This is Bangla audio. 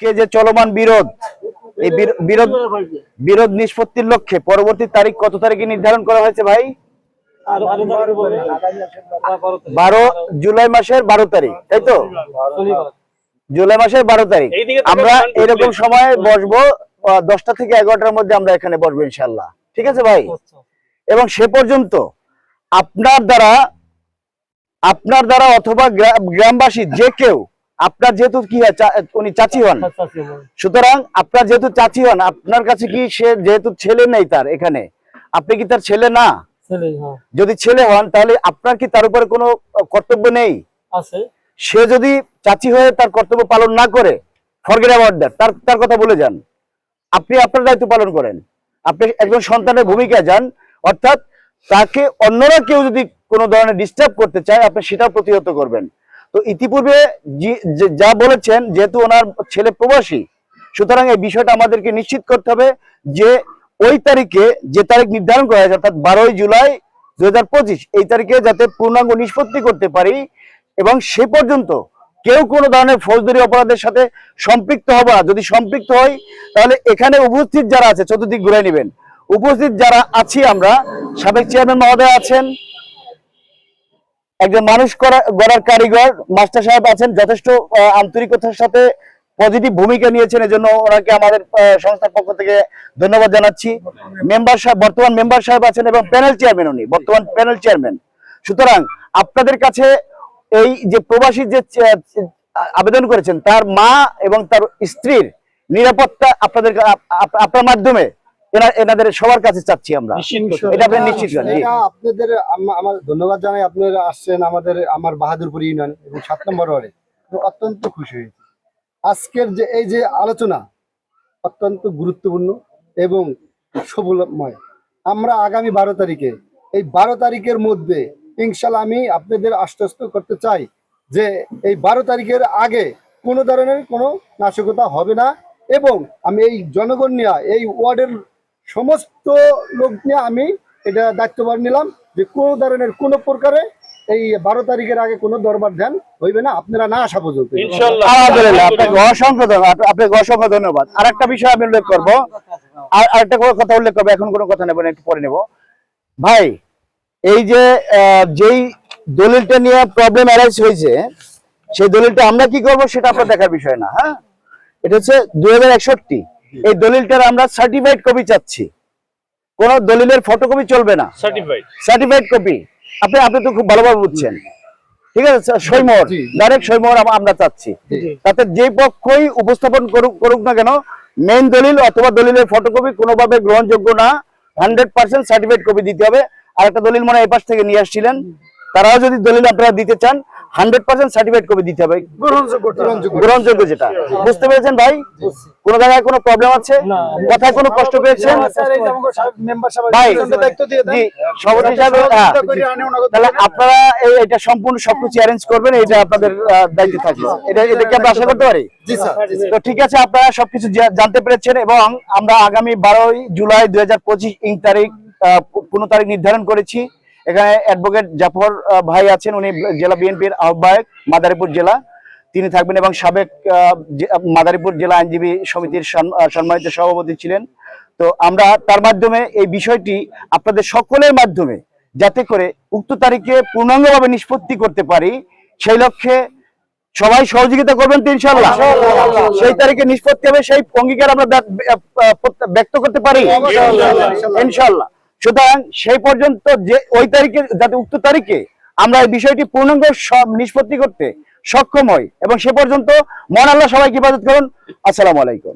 আজকে যে চলমান বিরোধ এই বিরোধ বিরোধ নিষ্পত্তির লক্ষ্যে পরবর্তী তারিখ কত তারিখে নির্ধারণ করা হয়েছে ভাই? বারো জুলাই মাসের বারো তারিখ তাই তো? জুলাই মাসের বারো তারিখ। আমরা এরকম সময় বসবো দশটা থেকে এগারোটার মধ্যে আমরা এখানে বসবো ইনশাল্লাহ ঠিক আছে ভাই? এবং সে পর্যন্ত আপনার দ্বারা আপনার দ্বারা অথবা গ্রা- গ্রামবাসী যে কেউ আপনার যেহেতু কি উনি চাচি হন। সুতরাং আপনার যেহেতু চাচি হন আপনার কাছে কি সে যেহেতু ছেলে নেই তার এখানে আপনি কি তার ছেলে না? যদি ছেলে হন তাহলে আপনার কি তার উপরে কোনো কর্তব্য নেই? সে যদি চাচি হয়ে তার কর্তব্য পালন না করে ফরগেট দ্যাট তার তার কথা বলে যান। আপনি আপনার দায়িত্ব পালন করেন। আপনি একজন সন্তানের ভূমিকা যান অর্থাৎ তাকে অন্যরা কেউ যদি কোনো ধরনের ডিস্টার্ব করতে চায় আপনি সেটা প্রতিহত করবেন। তো ইতিপূর্বে যে- বলেছেন, যেহেতু ওনার ছেলে প্রবাসী, সুতরাং এই বিষয়টা আমাদেরকে নিশ্চিত করতে হবে যে ওই তারিখে যে তারিখ নির্ধারণ করা হয়েছে, অর্থাৎ বারোই জুলাই দুই হাজার পঁচিশ, এই তারিখে যাতে পূর্ণাঙ্গ নিষ্পত্তি করতে পারি এবং সে পর্যন্ত কেউ কোনো ধরনের ফৌজদারি অপরাধের সাথে সম্পৃক্ত হবে যদি সম্পৃক্ত হয় তাহলে এখানে উপস্থিত যারা আছে, চতুর্দিক ঘুরে নেবেন। উপস্থিত যারা আছি আমরা, সাবেক চেয়ারম্যান মহোদয় আছেন একজন মানুষ গড়ার কারিগর, মাস্টার সাহেব আছেন, যথেষ্ট আন্তরিকতার সাথে পজিটিভ ভূমিকা নিয়েছেন, এজন্য ওনাকে আমাদের সংস্থার পক্ষ থেকে ধন্যবাদ জানাচ্ছি। মেম্বার সাহেব বর্তমান মেম্বার সাহেব আছেন এবং প্যানেল চেয়ারম্যান উনি, বর্তমান প্যানেল চেয়ারম্যান সুতরাং আপনাদের কাছে এই যে প্রবাসী যে আবেদন করেছেন, তার মা এবং তার স্ত্রীর নিরাপত্তা আপনাদের আপনার মাধ্যমে এনাদের সবার কাছে চাচ্ছি আমরা। এটা আপনি নিশ্চিত করেন আপনাদের আমার ধন্যবাদ জানাই আপনারা আসছেন আমাদের আমার বাহাদুরপুর ইউনিয়ন এবং সাত নম্বর ওয়ার্ডে। অত্যন্ত খুশি হয়েছি। আজকের যে এই যে আলোচনা অত্যন্ত গুরুত্বপূর্ণ এবং সবলময় আমরা আগামী বারো তারিখে এই বারো তারিখের মধ্যে ইনশাল্লাহ আমি আপনাদের আশ্বস্ত করতে চাই যে এই বারো তারিখের আগে কোনো ধরনের কোনো নাশকতা হবে না এবং আমি এই জনগণ নিয়ে এই ওয়ার্ডের সমস্ত লোক নিয়ে আমি এটা দায়িত্বভার নিলাম যে কোনো ধরনের কোনো প্রকারে এই বারো তারিখের আগে কোনো দরবার ধ্যান হইবে না আপনারা না আসা পর্যন্ত। আপনাকে অসংখ্য ধন্যবাদ আপনাকে অসংখ্য ধন্যবাদ। আর একটা বিষয় আমি উল্লেখ করব। আর আরেকটা কথা উল্লেখ করব এখন কোনো কথা নেব না একটু পরে নেব। ভাই এই যে আহ, যেই দলিলটা নিয়ে প্রবলেম অ্যারাইজ হয়েছে সেই দলিলটা আমরা কি করব সেটা আপনার দেখার বিষয় না হ্যাঁ? এটা হচ্ছে দুই হাজার একষট্টি। এই দলিলটার আমরা সার্টিফাইড কপি চাচ্ছি। কোন দলিলের ফটোকপি চলবে না। সার্টিফাইড সার্টিফাইড কপি আপনি আপনি তো খুব ভালোভাবে বুঝছেন। ঠিক আছে জি। ডাইরেক্ট আম- আমরা চাচ্ছি। তাতে যে পক্ষই উপস্থাপন করুক করুক না কেন মেইন দলিল অথবা দলিলের ফটোকপি কোনোভাবে গ্রহণযোগ্য না। হান্ড্রেড পার্সেন্ট সার্টিফাইড কপি দিতে হবে। আর একটা দলিল মনে হয় এপাশ থেকে নিয়ে আসছিলেন। তারাও যদি দলিল আপনারা দিতে চান হান্ড্রেড পার্সেন্ট সার্টিফাইড কপি দিতে হবে গ্রহণযোগ্য যেটা। বুঝতে পেরেছেন ভাই? কোন জায়গায় কোনো প্রবলেম আছে? কথায় কোনো কষ্ট পেয়েছেন? ভাই সভাপতি সাহেব হ্যাঁ। তাহলে আপনারা এটা সম্পূর্ণ সবকিছু অ্যারেঞ্জ করবেন এটা আপনাদের দায়িত্ব থাকবে। এটা এটা কি আমরা আশা করতে পারি? তো ঠিক আছে আপনারা সবকিছু জানতে পেরেছেন এবং আমরা আগামী বারোই জুলাই দুই হাজার পঁচিশ ইং তারিখ আহ, পনেরো তারিখ নির্ধারণ করেছি। এখানে অ্যাডভোকেট জাফর ভাই আছেন উনি জেলা বিএনপির আহ্বায়ক মাদারীপুর জেলা। তিনি থাকবেন এবং সাবেক মাদারীপুর জেলা আইনজীবী সমিতির সম্মানিত সভাপতি ছিলেন। তো আমরা তার মাধ্যমে এই বিষয়টি আপনাদের সকলের মাধ্যমে যাতে করে উক্ত তারিখে পূর্ণাঙ্গভাবে নিষ্পত্তি করতে পারি সেই লক্ষ্যে সবাই সহযোগিতা করবেন তো ইনশাল্লাহ সেই তারিখে নিষ্পত্তি হবে সেই অঙ্গীকার আমরা ব্যক্ত করতে পারি। ইনশাল্লাহ সুতরাং সেই পর্যন্ত যে ওই তারিখে, যাতে উক্ত তারিখে আমরা এই বিষয়টি পূর্ণাঙ্গ সব নিষ্পত্তি করতে সক্ষম হই। এবং সে পর্যন্ত মন আল্লাহ সবাইকে হিফাজত করুন। আসসালাম আলাইকুম।